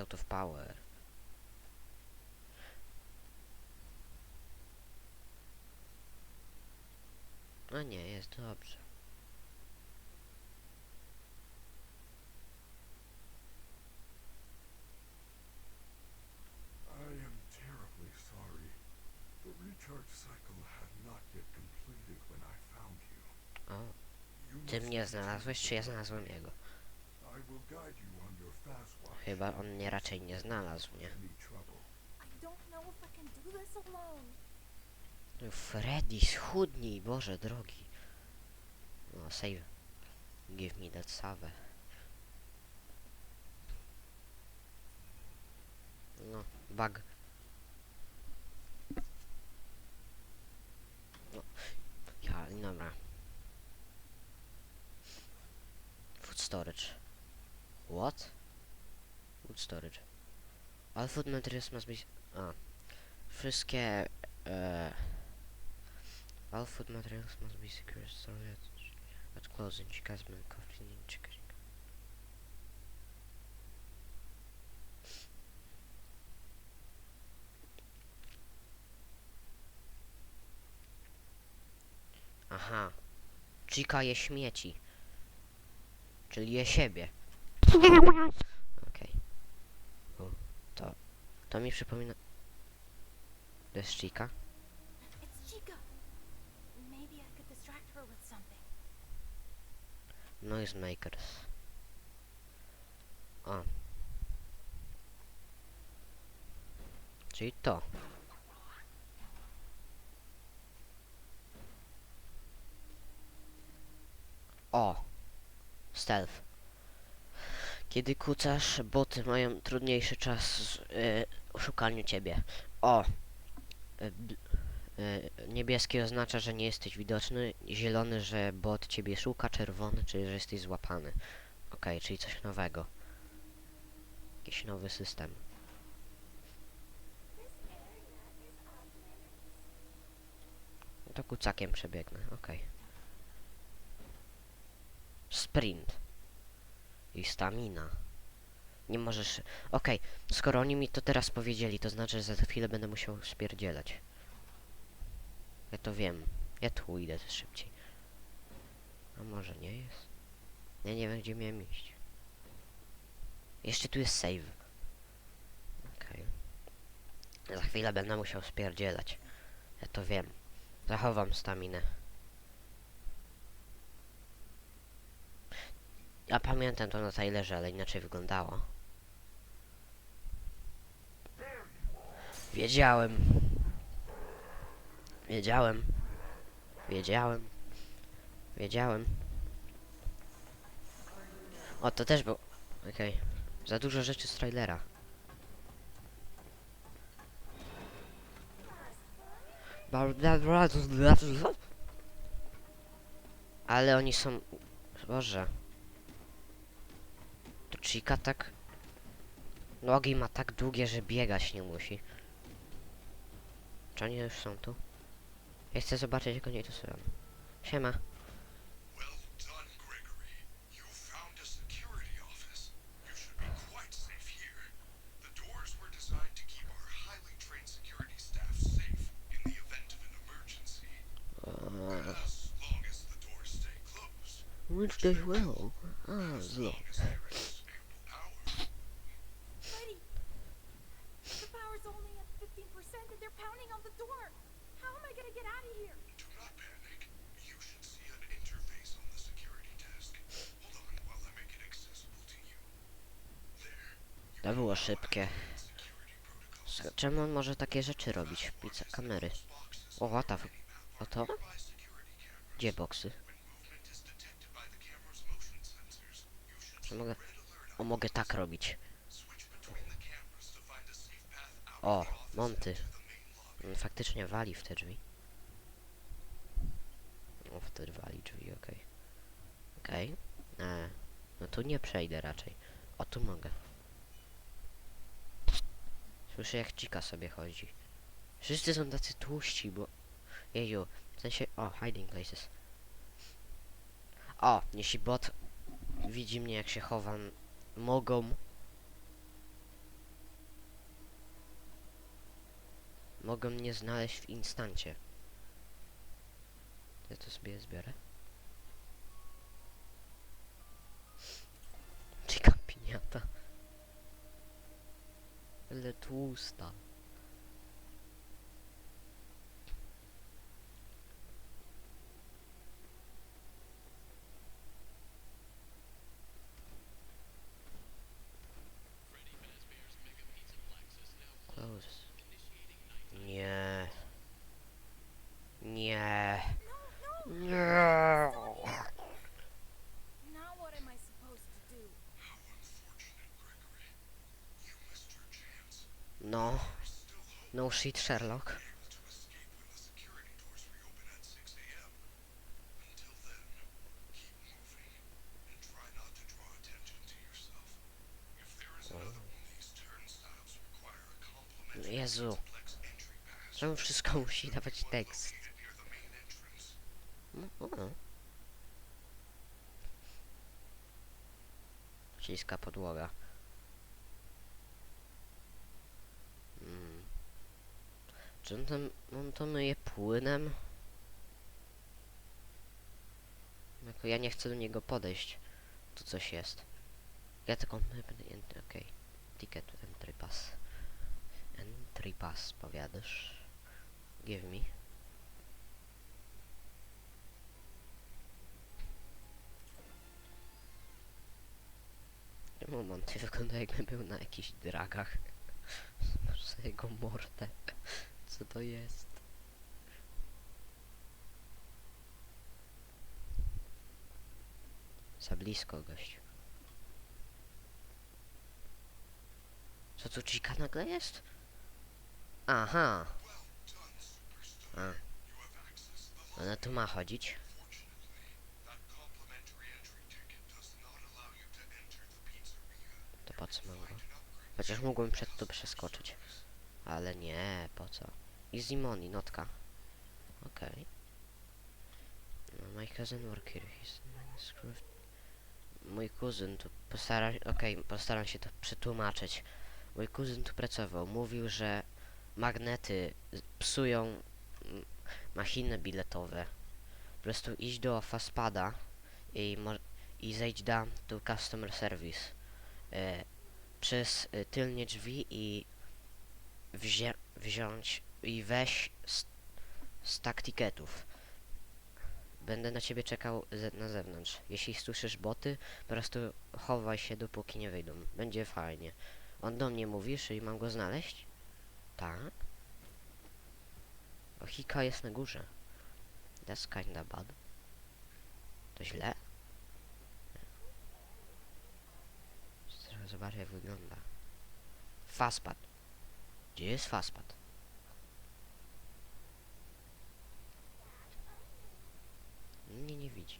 out of power. No nie, jest dobrze. O, ty mnie znalazłeś, czy ja znalazłem jego? Chyba on mnie raczej nie znalazł, nie? Alone. Freddy, schudnij, Boże drogi. No, save. Give me that save. No, bug. No, ja, dobra. Food storage. What? Food storage. All food materials must be... A. Wszystkie... E, All food materials must be secure stored at, at closing. Chica's milk, coffee, chicken. Aha. Chica je śmieci. Czyli je siebie. To... Mi przypomina... To jest Chica? Noisemakers. O. Czyli to. O. Stealth. Kiedy kucasz, boty mają trudniejszy czas y, w szukaniu ciebie. O. Bl- y, niebieski oznacza, że nie jesteś widoczny, zielony, że bot ciebie szuka, czerwony, czyli że jesteś złapany. Okej, czyli coś nowego. Jakiś nowy system. No to kucakiem przebiegnę, okej. Sprint. I stamina. Nie możesz... Okej, skoro oni mi to teraz powiedzieli, to znaczy, że za chwilę będę musiał spierdzielać. Ja to wiem. Ja tu idę szybciej. A może nie jest? Ja nie wiem, gdzie miałem iść. Jeszcze tu jest save. Okej. Za chwilę będę musiał spierdzielać. Ja to wiem. Zachowam staminę. Ja pamiętam to na Tylerze, ale inaczej wyglądało. Wiedziałem. Wiedziałem. Wiedziałem. Wiedziałem. O, to też był... Okej. Za dużo rzeczy z trailera. Ale oni są... Boże. Chica tak... Nogi ma tak długie, że biegać nie musi. Czy oni już są tu? Ja chcę zobaczyć, jak oni tu są. Siema. Well done, Gregory. You found a security office. You should be quite safe here. The doors were designed to keep our highly trained security staff safe in the event of an emergency. Eee, As long as the doors stay closed. Which they will. Ah, As zlo. long as there is ample power. Freddy! The power's only at 15% and they're pounding on the door. How am I gonna get out of here? Do not panic. You should see an interface on the security desk. Hold on while I make it accessible to you. There. You To było szybkie. Czemu on może takie rzeczy robić? Pizza kamery. O, what the. O to? Gdzie boksy? Czy mogę... O, mogę tak robić. O, Monty. On faktycznie wali w te drzwi. O, w te wali drzwi, okej. Okej. E, No tu nie przejdę raczej. O, tu mogę. Słyszę jak cika sobie chodzi. Wszyscy są tacy tłuści, bo... Jeju, w sensie... O, hiding places. O, jeśli bot widzi mnie jak się chowam, mogą... Mogą mnie znaleźć w instancie. Ja to sobie zbiorę. Czekam piniata. Ale tłusta. A complimentary Jezu. Czemu wszystko musi dawać tekst? No, o. Śliska podłoga. Mm. Czy on, tam, on to myje płynem? Jako ja nie chcę do niego podejść. Tu coś jest. Ja tylko okej. Ticket entry pass. Entry pass, powiadasz? Give me. Monty wygląda jakby był na jakichś dragach? Sobie jego mordę. Co to jest? Za blisko gościu. Co tu Chica nagle jest? Aha, a, ona tu ma chodzić. To po co mam go? Chociaż mógłbym przed to przeskoczyć. Ale nie, po co? Easy money, notka. Okej. No, my cousin work here. He's manuscript. Mój kuzyn tu postara... Okej, postaram się to przetłumaczyć. Mój kuzyn tu pracował. Mówił, że magnety psują machiny biletowe. Po prostu idź do Faspada i, i zejdź tam do customer service. E, przez y, tylnie drzwi i wziąć i weź st stack ticketów. Będę na ciebie czekał ze na zewnątrz. Jeśli słyszysz boty, po prostu chowaj się dopóki nie wyjdą. Będzie fajnie. On do mnie mówisz i mam go znaleźć? Tak? O, Hika jest na górze. That's kinda bad. To źle? Zobaczyć jak wygląda. Fastpad. Gdzie jest fastpad? Mnie nie widzi.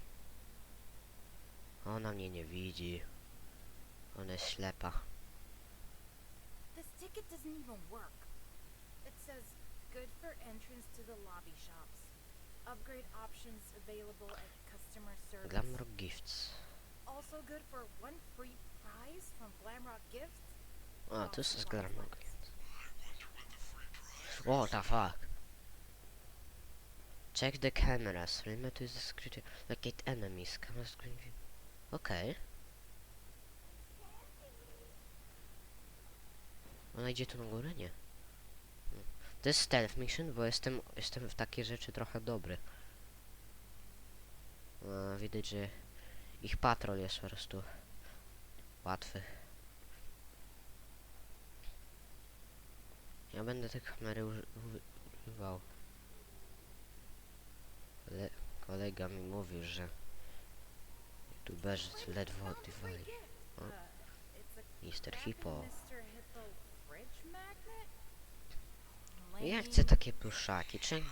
Ona mnie nie widzi. Ona jest ślepa. This ticket doesn't even work. It says good for entrance to the lobby shops. Upgrade options available at customer service. Glamrock Gifts. Also good for one free prize from Glamrock Gifts. A, to jest Glamrock Gifts. What the fuck? Check the cameras. Remember to the security. Locate enemies. Camera screen view. Okej. Ona idzie tu na górę? Nie. Hmm. To jest stealth mission, bo jestem, jestem w takie rzeczy trochę dobry. A, widać, że ich patrol jest po prostu łatwy. Ja będę te kamery uży- uży- używał. Ale kolega mi mówił, że youtuberzy ledwo odbywali. Mr. crappy Hippo. Ja chcę takie pluszaki. Czy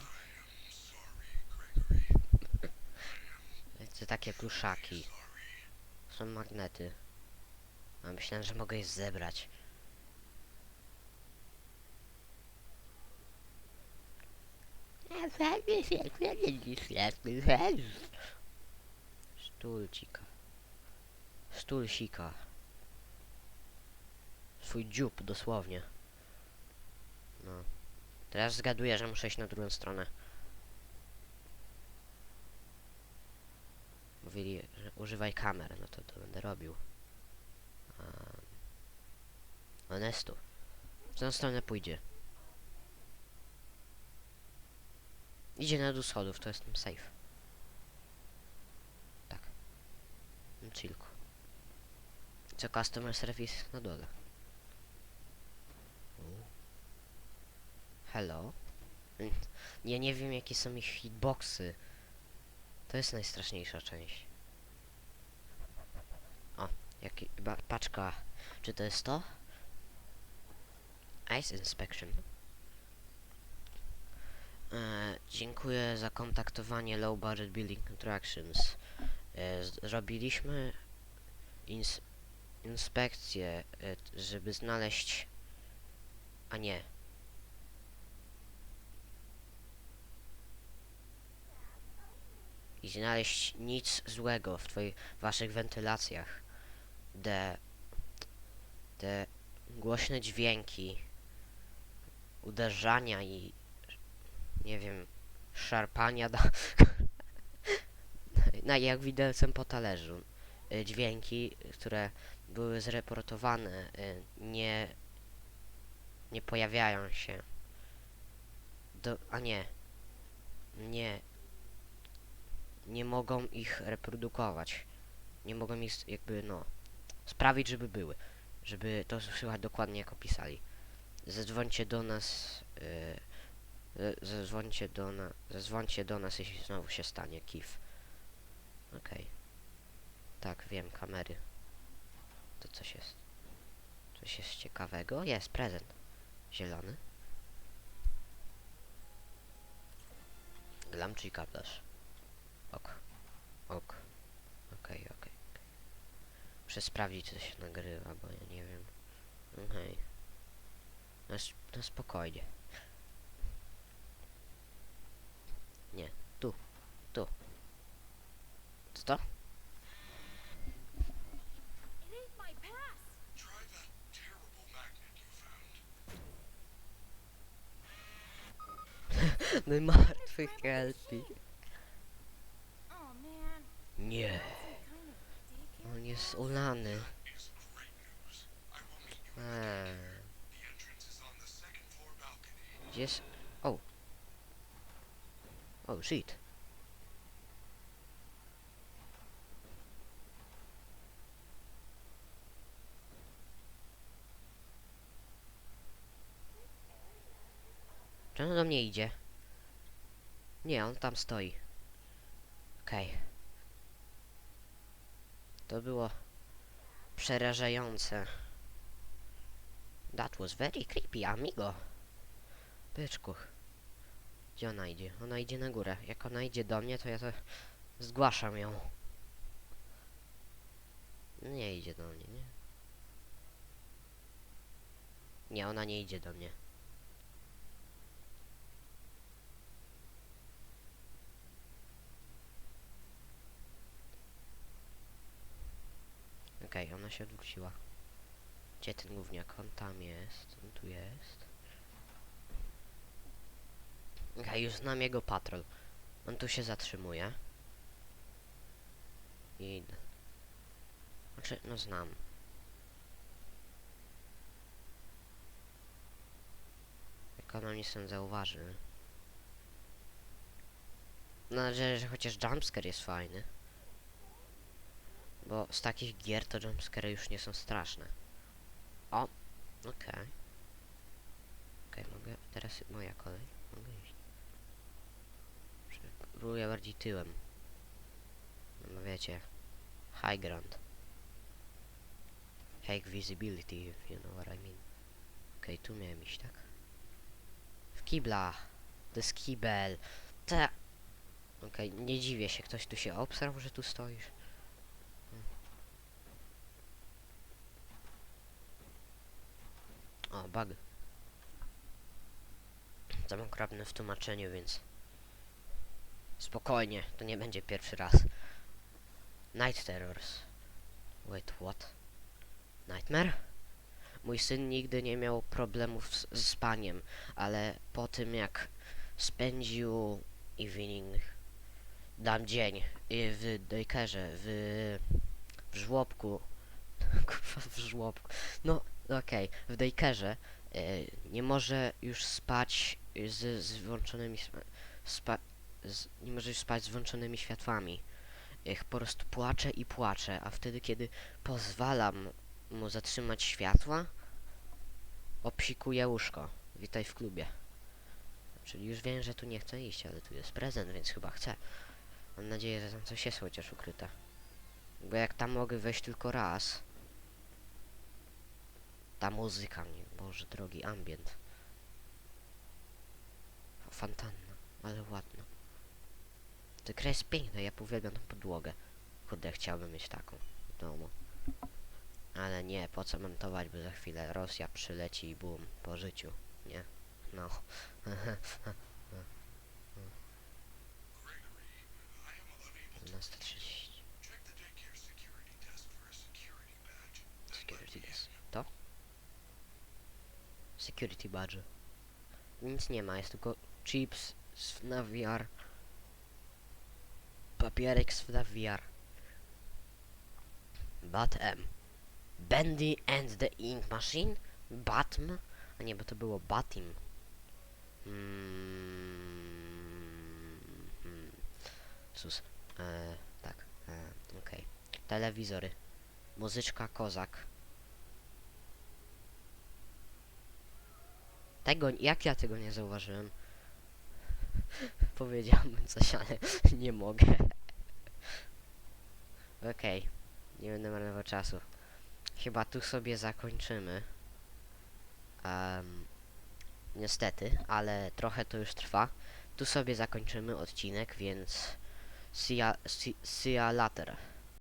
chcę takie pluszaki? Są magnety. A myślałem, że mogę je zebrać. Stulcika. Stulsika. Swój dziób dosłownie. No. Teraz zgaduję, że muszę iść na drugą stronę. Mówili, że używaj kamer, no to to będę robił. Um, honestu. W tą stronę pójdzie. Idzie na dół schodów, to jestem safe. Tak. Na chillku. Co customer service na dole. Hello? Ja nie wiem jakie są ich hitboxy. To jest najstraszniejsza część. O, jaki, paczka. Czy to jest to? Ice Inspection. E, dziękuję za kontaktowanie Low Budget Building Contractions. E, zrobiliśmy ins inspekcję, e, żeby znaleźć... A nie. I znaleźć nic złego w twoich, waszych wentylacjach. Te głośne dźwięki, uderzania i nie wiem, szarpania da, na jak widelcem po talerzu. Y, Dźwięki, które były zreportowane, y, nie nie pojawiają się. Do, a nie. Nie. Nie mogą ich reprodukować. Nie mogą ich jakby no sprawić, żeby były. Żeby to słychać dokładnie jak opisali. Zadzwońcie do nas. Yy, zadzwońcie do nas. Zadzwońcie do nas, jeśli znowu się stanie kif. Okej. Tak, wiem, kamery. To coś jest. Coś jest ciekawego? Jest, prezent. Zielony. Glamczy i. Ok. Ok. Okej, okej. okej. Muszę sprawdzić, co się nagrywa, bo ja nie wiem. Okej. No, s- no spokojnie. Nie, tu, tu. Co to? It ain't my pass! Try that terrible magnet you found. My martwy Kelpie. Oh man, Nie, some kind of daycare on jest ulany. Eee, The entrance is on the second floor balcony. gdzie jest... O. Oh shit. Czy on do mnie idzie? Nie, on tam stoi. Okej. To było przerażające. That was very creepy, amigo. Byczku. Gdzie ona idzie? Ona idzie na górę. Jak ona idzie do mnie, to ja to zgłaszam ją. Nie idzie do mnie, nie? Nie, ona nie idzie do mnie. Okej, ona się odwróciła. Gdzie ten gówniak? On tam jest. On tu jest. Okej, już znam jego patrol. On tu się zatrzymuje. I. Znaczy, no znam. Jak ona mnie stąd zauważy. No, że, że chociaż jumpscare jest fajny. Bo z takich gier to jumpscare już nie są straszne. O, okej. Okej, mogę, teraz moja kolej. Mogę iść. Próbuję bardziej tyłem. No wiecie, high ground. High visibility, if you know what I mean. Okej, tu miałem iść, tak? W kibla. To jest kibel. Ta. Okej, nie dziwię się, ktoś tu się obsrał, że tu stoisz. O, bug. To mam okropne w tłumaczeniu, więc... Spokojnie, to nie będzie pierwszy raz. Night Terrors. Wait, what? Nightmare? mój syn nigdy nie miał problemów z, spaniem, ale po tym jak spędził evening, dam dzień y, w daycarze, w, w żłobku, kurwa w żłobku, no okej, w daycarze y, nie może już spać z, z włączonymi spa, z, nie może już spać z włączonymi światłami. Ich po prostu płacze i płacze, a wtedy kiedy pozwalam mu zatrzymać światła, obsikuje łóżko. Witaj w klubie. Czyli już wiem, że tu nie chcę iść, ale tu jest prezent, więc chyba chcę. Mam nadzieję, że tam coś jest chociaż ukryte. Bo jak tam mogę wejść tylko raz... Ta muzyka mnie, Boże drogi, ambient. Fantanna, ale ładna. Ta gra jest piękna, ja uwielbiam tą podłogę. Kurde, chciałbym mieć taką w domu. Ale nie, po co montować, bo za chwilę Rosja przyleci i boom, po życiu, nie? No. Gregory, I am unable to 12.30. check the daycare security desk for a security badge. Then let Security me in. desk. To? Security badge. Nic nie ma, jest tylko chips z VR. Papierek z FNAF VR. Bat M. Bendy and the Ink Machine? Batm? A nie, bo to było Batim. Mm, hmm. Sus. E, tak. E, Okej. Telewizory. Muzyczka Kozak. Tego, jak ja tego nie zauważyłem? Powiedziałbym coś, ale nie mogę. Okej, nie będę marnował czasu. Chyba tu sobie zakończymy. Em, niestety, ale trochę to już trwa. Tu sobie zakończymy odcinek, więc see ya, see, see ya later.